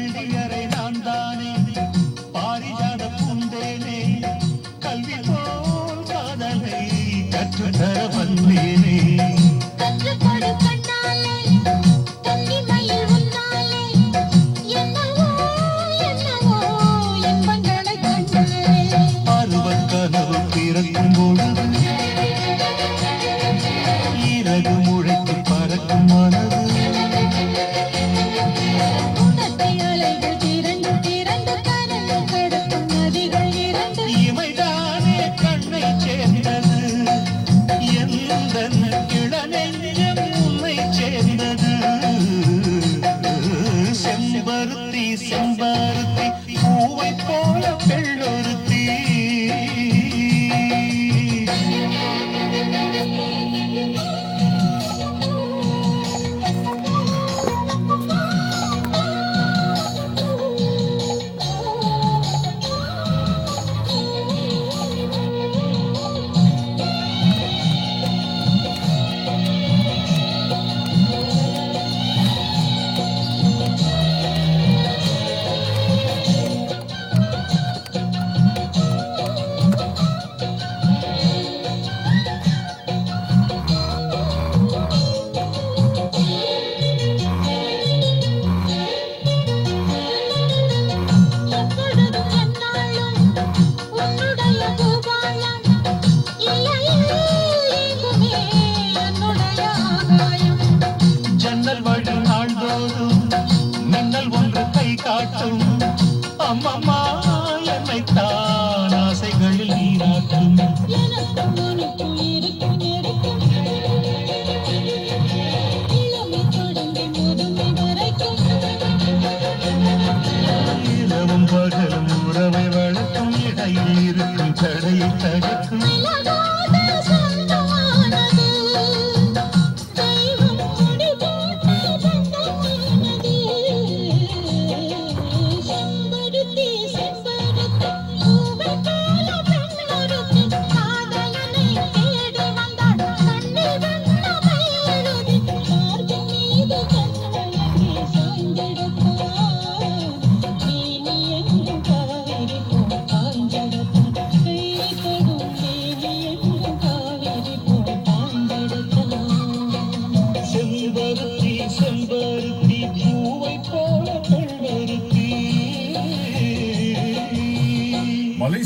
Al día.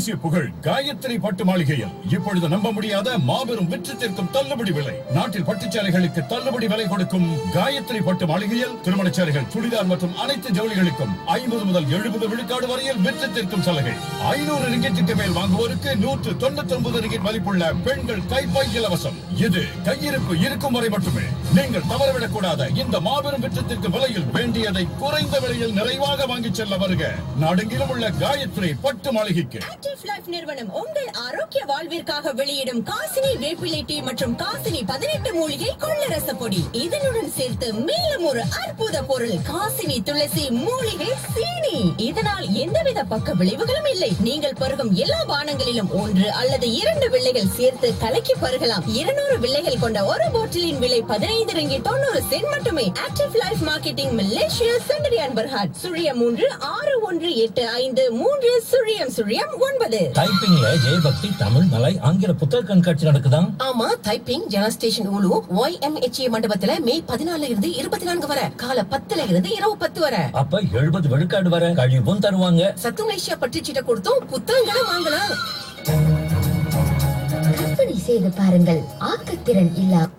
தேசிய புகழ் காயத்ரி பட்டு மாளிகையில். இப்பொழுது நம்ப முடியாத மாபெரும் விற்று தீர்க்கும் தள்ளுபடி விலை. நாட்டில் பட்டுச்சாலைகளுக்கு தள்ளுபடி விலை கொடுக்கும் காயத்ரி பட்டு மாளிகையில் திருமணச்சாலைகள் சுடிதார் மற்றும் அனைத்து ஜவுளிகளுக்கும் ஐம்பது முதல் எழுபது விழுக்காடு வரையில் விற்று தீர்க்கும் சலுகை. ஐநூறு ரிங்கெட்டுக்கு மேல் வாங்குவோருக்கு நூற்று தொண்ணூத்தி ஒன்பது ரிங்கெட் மதிப்புள்ள பெண்கள் கைப்பை இலவசம். இது கையிருப்பு இருக்கும் வரை மட்டுமே. நீங்கள் தவறவிடக் கூடாத இந்த மாபெரும் வெற்றத்திற்கு விலையில் வேண்டியதை குறைந்த விலையில் நிறைவாக வாங்கிச் செல்ல வருக. நாடெங்கிலும் உள்ள காயத்ரி பட்டு மாளிகைக்கு. நிறுவனம் உங்கள் ஆரோக்கிய வாழ்விற்காக வெளியிடும் காசினி வேப்பிலை டீ மற்றும் காசினி பதினெட்டு மூலிகை கொள்ளரச பொடி. இதனுடன் சேர்த்து மேலும் ஒரு அற்புத பொருள் காசினி துளசி மூலிகை சீனி. இதனால் எந்தவித பக்க விளைவுகளும் இல்லை. நீங்கள் பருகும் எல்லா பானங்களிலும் ஒன்று அல்லது இரண்டு வில்லைகள் சேர்த்து கலக்கி பருகலாம். இருநூறு வில்லைகள் கொண்ட ஒரு போட்டிலின் விலை பதினைந்து ரிங்கி தொண்ணூறு சென்ட் மட்டுமே. Active life marketing Malaysia Sendirian Berhad சுழியம் மூன்று ஆறு ஒன்று எட்டு ஐந்து மூன்று சுழியம் சுழியம் ஒன்பது. டைப்பிங்ல ஜெயபக்தி தமிழ் மலை ஆங்கில புத்தக கண்காட்சி நடக்குதாம் ஆமா டைப்பிங் ஜன ஸ்டேஷன் ஊலு ஒய் எம் மண்டபத்துல மே பதினாலுல இருந்து இருபத்தி நான்கு வரை காலை பத்துல இருந்து இரவு பத்து வரை. அப்ப எழுபது விழுக்காடு வர கழிவும் தருவாங்க. சத்து மலேசியா பட்டுச்சீட்டை கொடுத்தும் புத்தகங்களை வாங்கலாம். கற்பனை செய்து பாருங்கள். ஆக்கத்திறன் இல்லா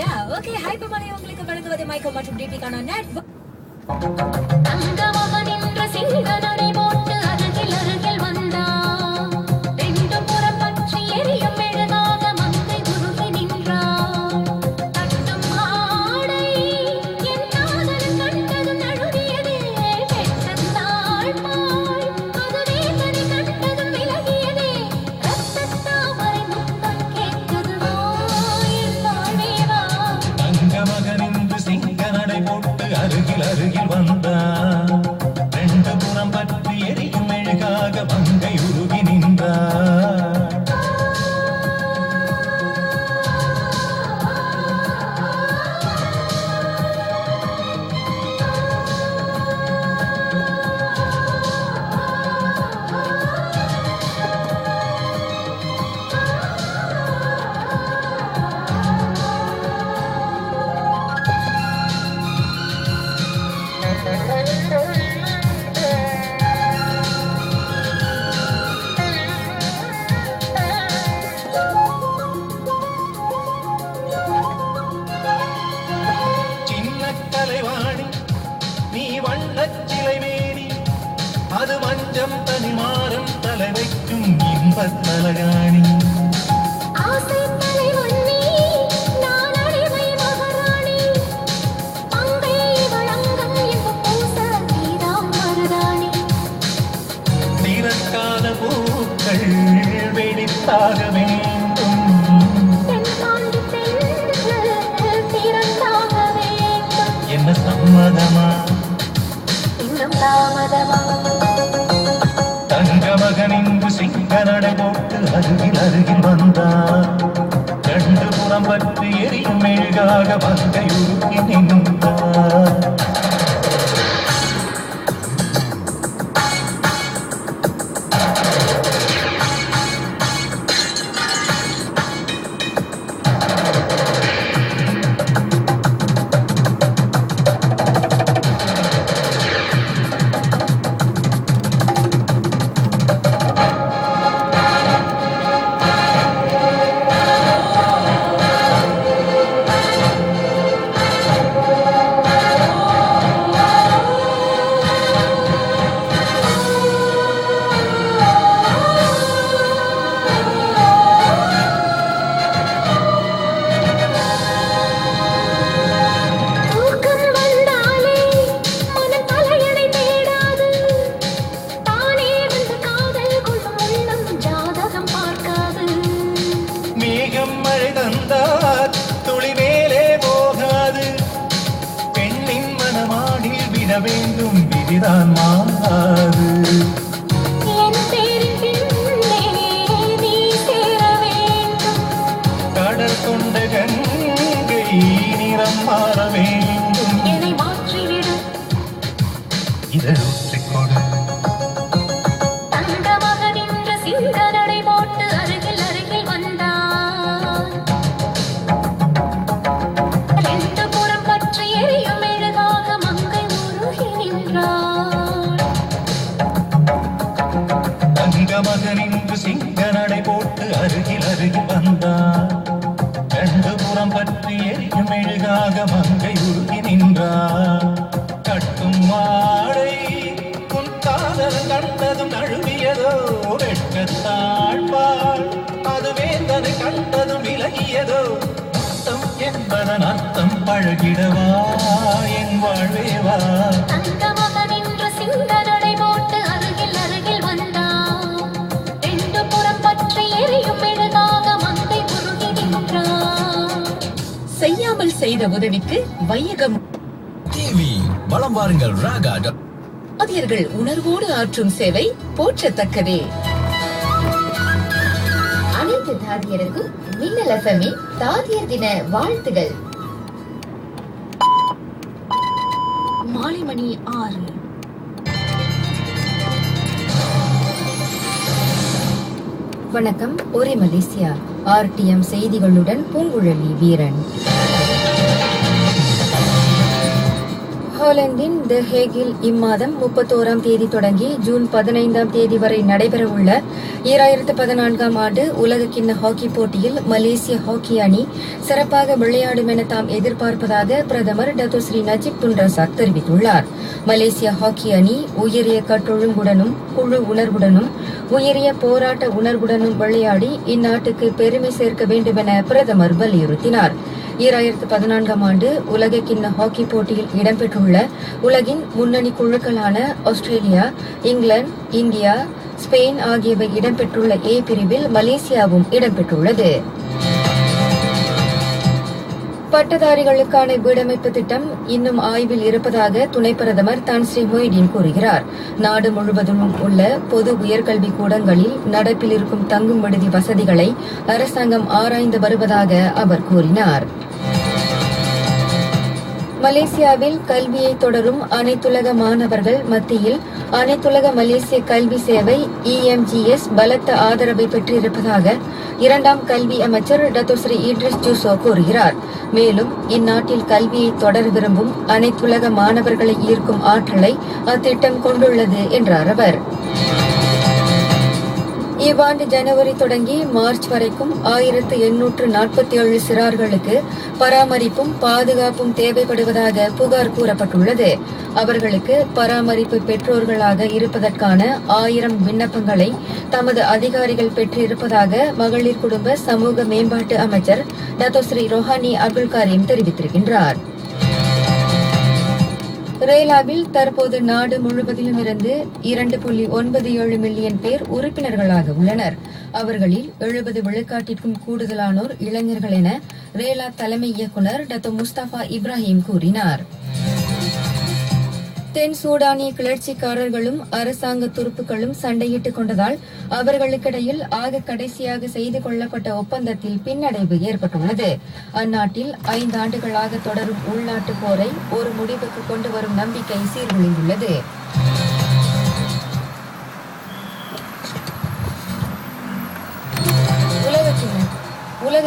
இருக்கா ஓகே ஹைப்பர் மலை உங்களுக்கு வழங்குவது மைக்கோ மற்றும் டிபிகான நெட்வொர்க் தங்கமகன் என்ற சிங்கதன் என்ப பூச நீதாம் மருதாணி. திறக்காத பூக்கள் வெடித்தாக வேண்டும். என்ன சம்மதமா இன்னும் தாமதமா? நடை போட்டு அருகில் அருகில் வந்தார் ரெண்டு புறம் பற்றி எரியும் மேழ்காக மங்கை உருக்கி நின்றான். கடல் கொண்ட கங்கை நிறம் மாற வேண்டும் என்னை மாற்றிவிடு இதழூற்றிக் கொடு தங்கமாக நின்ற சிங்க நடை போட்டு அருகில் அருகில் வந்தான் ரெண்டு புறம் பற்றி எரியும் மங்கை உருகி சிங்க நடை போட்டு அருகில் அருகில் மெழுகாக உருகி நின்றார். கட்டும் மாடை உன் காதல் கண்டதும் நழுவியதோ வெட்கத்தாழ்வாள் அது வேந்தனை கண்டதும் விலகியதோ அர்த்தம் என்பதன் அர்த்தம் பழகிடவா என் வாழ்வேவா செய்த உதவிக்கு வையகம். டிவி. வலம் வாருங்கள் ராகா ஆதியர்கள் உணர்வோடு ஆற்றும் சேவை போற்றத்தக்கதே. அனைத்து தாதியருக்கும் மின்னல் எஃப்எம்மின் தாதியர் தின வாழ்த்துகள். மாலை மணி ஆறு. வணக்கம் ஒரே மலேசியா. ஆர்டிஎம் செய்திகளுடன் பூங்குழலி வீரன். போலந்தின் த ஹேகில் இம்மாதம் முப்பத்தோராம் தேதி தொடங்கி ஜூன் பதினைந்தாம் தேதி வரை நடைபெறவுள்ள ஈராயிரத்து பதினான்காம் ஆண்டு உலக கிண்ண ஹாக்கி போட்டியில் மலேசிய ஹாக்கி அணி சிறப்பாக விளையாடும் என தாம் எதிர்பார்ப்பதாக பிரதமர் Dato Sri Najib Tun Razak தெரிவித்துள்ளார். மலேசிய ஹாக்கி அணி உயரிய கட்டொழுங்குடனும் குழு உணர்வுடனும் உயரிய போராட்ட உணர்வுடனும் விளையாடி இந்நாட்டுக்கு பெருமை சேர்க்க வேண்டும் என பிரதமர் வலியுறுத்தினார். ஈராயிரத்து பதினான்காம் ஆண்டு உலக கிண்ண ஹாக்கி போட்டியில் இடம்பெற்றுள்ள உலகின் முன்னணி குழுக்களான ஆஸ்திரேலியா இங்கிலாந்து இந்தியா ஸ்பெயின் ஆகியவை இடம்பெற்றுள்ள ஏ பிரிவில் மலேசியாவும் இடம்பெற்றுள்ளது. பட்டதாரிகளுக்கான வீடமைப்பு திட்டம் இன்னும் ஆய்வில் இருப்பதாக துணை பிரதமர் தான் ஸ்ரீ மொய்டீன் கூறுகிறார். நாடு முழுவதும் உள்ள பொது உயர்கல்வி கூடங்களில் நடப்பில் இருக்கும் தங்கும் விடுதி வசதிகளை அரசாங்கம் ஆராய்ந்து வருவதாக அவர் கூறினார். மலேசியாவில் கல்வியை தொடரும் அனைத்துலக மாணவர்கள் மத்தியில் அனைத்துலக மலேசிய கல்வி சேவை இஎம்ஜிஎஸ் பலத்த ஆதரவை பெற்றிருப்பதாக இரண்டாம் கல்வி அமைச்சர் டத்தோ ஸ்ரீ இட்ரிஸ் ஜூசோ கூறுகிறார். மேலும் இந்நாட்டில் கல்வியை தொடர விரும்பும் அனைத்துலக மாணவர்களை ஈர்க்கும் ஆற்றலை அத்திட்டம் கொண்டுள்ளது என்றார் அவர். இவ்வாண்டு ஜனவரி தொடங்கி மார்ச் வரைக்கும் ஆயிரத்து எண்ணூற்று நாற்பத்தி ஏழு சிறார்களுக்கு பராமரிப்பும் பாதுகாப்பும் தேவைப்படுவதாக புகார் கூறப்பட்டுள்ளது. அவர்களுக்கு பராமரிப்பு பெற்றோர்களாக இருப்பதற்கான ஆயிரம் விண்ணப்பங்களை தமது அதிகாரிகள் பெற்றிருப்பதாக மகளிர் குடும்ப சமூக மேம்பாட்டு அமைச்சர் Dato Sri Rohani Abdul Karim தெரிவித்திருக்கின்றார். ரேலாவில் தற்போது நாடு முழுவதிலும் இருந்து இரண்டு புள்ளி ஒன்பது ஏழு மில்லியன் பேர் உறுப்பினர்களாக உள்ளனர். அவர்களில் எழுபது விழுக்காட்டிற்கும் கூடுதலானோர் இளைஞர்கள் என ரேலா தலைமை இயக்குநர் டத்தோ முஸ்தபா இப்ராஹிம் கூறினார். தென் சூடானிய கிளர்ச்சிக்காரர்களும் அரசாங்க துருப்புகளும் சண்டையிட்டுக் கொண்டதால் அவர்களுக்கிடையில் ஆக கடைசியாக செய்து கொள்ளப்பட்ட ஒப்பந்தத்தில் பின்னடைவு ஏற்பட்டுள்ளது. அந்நாட்டில் ஐந்தாண்டுகளாக தொடரும் உள்நாட்டு போரை ஒரு முடிவுக்கு கொண்டு வரும் நம்பிக்கை சீர்குலைந்துள்ளது.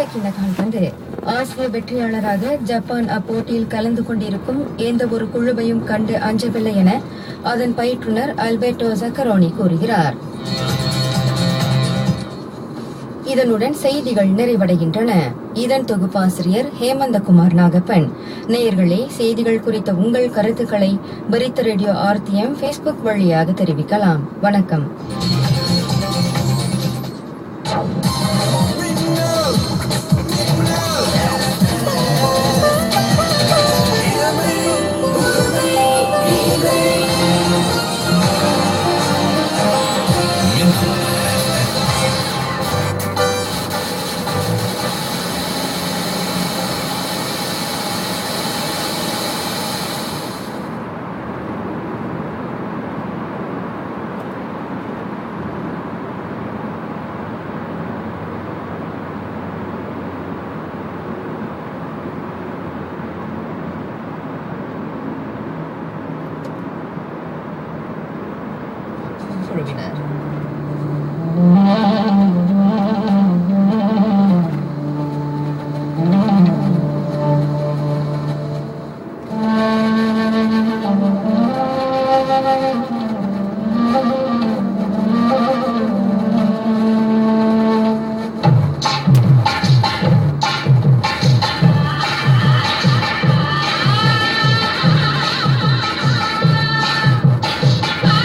உலகக்கிண்ண ஆசிய வெற்றியாளராக ஜப்பான் அப்போட்டியில் கலந்து கொண்டிருக்கும் எந்த ஒரு குழுவையும் கண்டு அஞ்சவில்லை என அதன் பயிற்றுனர் அல்பர்டோ சக்கரோனி கூறுகிறார். இதனுடன் செய்திகள் நிறைவடைகின்றன. இதன் தொகுப்பாசிரியர் ஹேமந்தகுமார் நாகப்பன். நேயர்களே செய்திகள் குறித்த உங்கள் கருத்துக்களை பரித்த ரேடியோ ஆர்த்தியம் ஃபேஸ்புக் வழியாக தெரிவிக்கலாம். வணக்கம்.